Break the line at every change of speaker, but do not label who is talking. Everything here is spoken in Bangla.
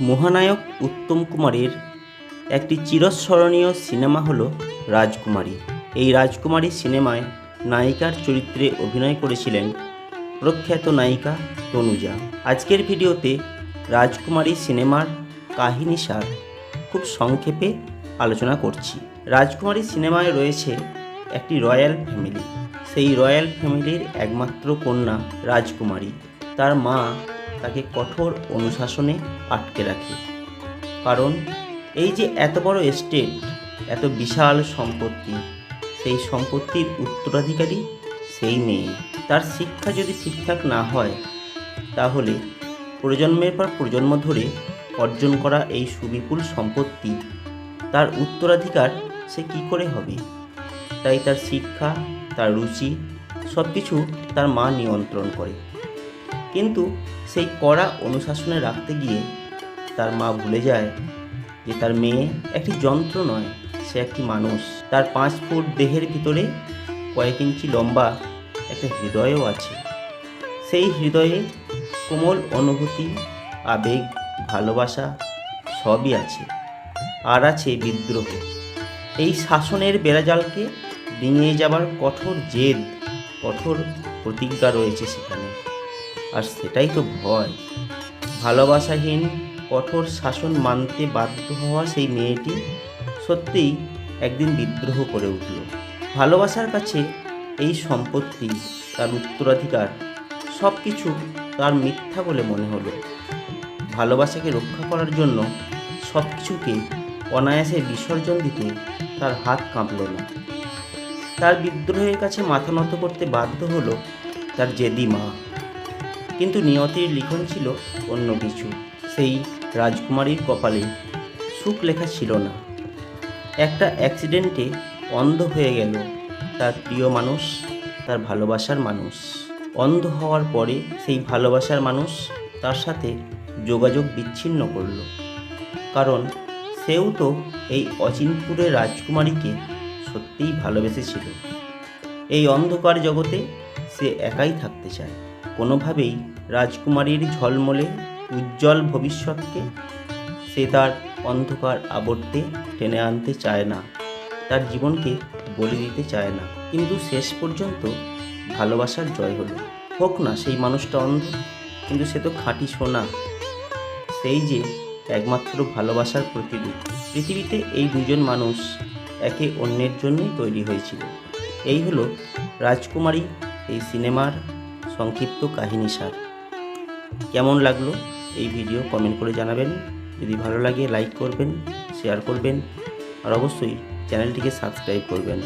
মহানায়ক উত্তম কুমারের একটি চিরস্মরণীয় সিনেমা হলো রাজকুমারী। এই রাজকুমারী সিনেমায় নায়িকার চরিত্রে অভিনয় করেছিলেন প্রখ্যাত নায়িকা তনুজা। আজকের ভিডিওতে রাজকুমারী সিনেমার কাহিনী সার খুব সংক্ষেপে আলোচনা করছি। রাজকুমারী সিনেমায় রয়েছে একটি রয়্যাল ফ্যামিলি। সেই রয়্যাল ফ্যামিলির একমাত্র কন্যা রাজকুমারী। তার মা তাকে কঠোর অনুশাসনে আটকে রাখে। কারণ এই যে এত বড় এস্টেট এত বিশাল সম্পত্তি, সেই সম্পত্তির উত্তরাধিকারী সেই মেয়ে। তার শিক্ষা যদি ঠিকঠাক না হয়, তাহলে প্রজন্মের পর প্রজন্ম ধরে অর্জন করা এই সুবিপুল সম্পত্তি, তার উত্তরাধিকার সে কি করে হবে? তাই তার শিক্ষা, তার রুচি সব কিছু তার মা নিয়ন্ত্রণ করে। কিন্তু সেই কড়া অনুশাসনে রাখতে গিয়ে তার মা ভুলে যায় যে তার মেয়ে একটি যন্ত্র নয়, সে একটি মানুষ। তার পাঁচ ফুট দেহের ভিতরে কয়েক ইঞ্চি লম্বা একটা হৃদয়ও আছে। সেই হৃদয়ে কোমল অনুভূতি, আবেগ, ভালোবাসা সবই আছে, আর আছে বিদ্রোহ। এই শাসনের বেড়াজালকে ডিঙিয়ে যাবার কঠোর জেদ, কঠোর প্রতিজ্ঞা রয়েছে সেখানে। আর সেটাই তো ভয়। ভালোবাসাহীন, কঠোর শাসন মানতে বাধ্য হওয়া সেই মেয়েটি সত্যিই একদিন বিদ্রোহ করে উঠল। ভালোবাসার কাছে এই সম্পত্তি, তার উত্তরাধিকার সব কিছু তার মিথ্যা বলে মনে হলো। ভালোবাসাকে রক্ষা করার জন্য সব কিছুকে অনায়াসে বিসর্জন দিতে তার হাত কাঁপল না। তার বিদ্রোহের কাছে মাথা নত করতে বাধ্য হলো তার জেদি মা কিন্তু নিয়তির লিখন ছিল অন্য কিছু। সেই রাজকুমারীর কপালে সুখ লেখা ছিল না। একটা অ্যাক্সিডেন্টে অন্ধ হয়ে গেল তার প্রিয় মানুষ, তার ভালোবাসার মানুষ। অন্ধ হওয়ার পরে সেই ভালোবাসার মানুষ তার সাথে যোগাযোগ বিচ্ছিন্ন করল। কারণ সেও তো এই অচিনপুরের রাজকুমারীকে সত্যিই ভালোবেসেছিল। এই অন্ধকার জগতে সে একাই থাকতে চায়। কোনোভাবেই রাজকুমারীর ঝলমলে উজ্জ্বল ভবিষ্যৎকে সে তার অন্ধকার আবর্তে টেনে আনতে চায় না, তার জীবনকে বলে দিতে চায় না। কিন্তু শেষ পর্যন্ত ভালোবাসার জয় হলো। হোক না, সেই মানুষটা অন্ধ, কিন্তু সে তো খাঁটি সোনা। সেই যে একমাত্র ভালোবাসার প্রতিরূপ। পৃথিবীতে এই দুজন মানুষ একে অন্যের জন্যই তৈরি হয়েছিল। এই হলো রাজকুমারী এই সিনেমার সংক্ষিপ্ত কাহিনী সার। কেমন লাগল এই ভিডিও কমেন্ট করে জানাবেন। যদি ভালো লাগে, লাইক করবেন শেয়ার করবেন, আর অবশ্যই চ্যানেলটিকে সাবস্ক্রাইব করবেন।